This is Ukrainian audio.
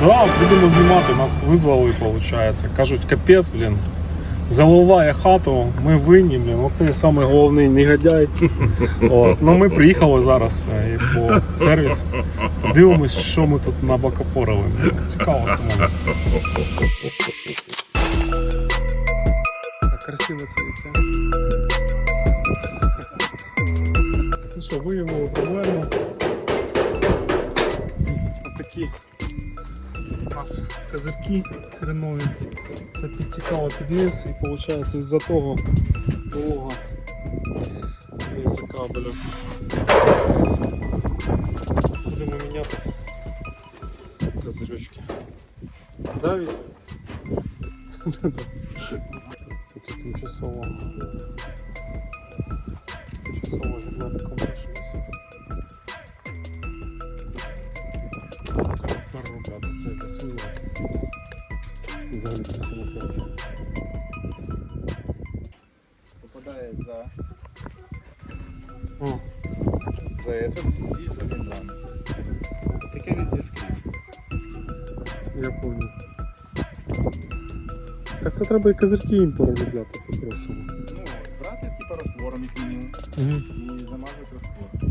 Да, будемо знімати, нас визвали, виходить. Кажуть, капець, блін. Заливає хату, ми винні, блін. Оце самий головний негодяй. От. Ну ми приїхали зараз е, і по сервіс. Дивимось, що ми тут набокопорили. Ну, Цікаво. Так красиво це йде. Ну що, виявили проблему. Отакі у нас козирки хренові. Це підтікало під низ і виходить із-за того волога із кабелю. Будемо міняти козирьочки. Давить. Поки тимчасово. Тимчасово герметиком лишилося. Це якось виявити. Взагалі це все не треба. Попадає за, О, за этот і за мембрану. Таке везде скрізь. я понял. Так це треба і козирки їм переробляти по-хорошому. Ну, брати типа раствором як мінімум Угу. і замазати раствор.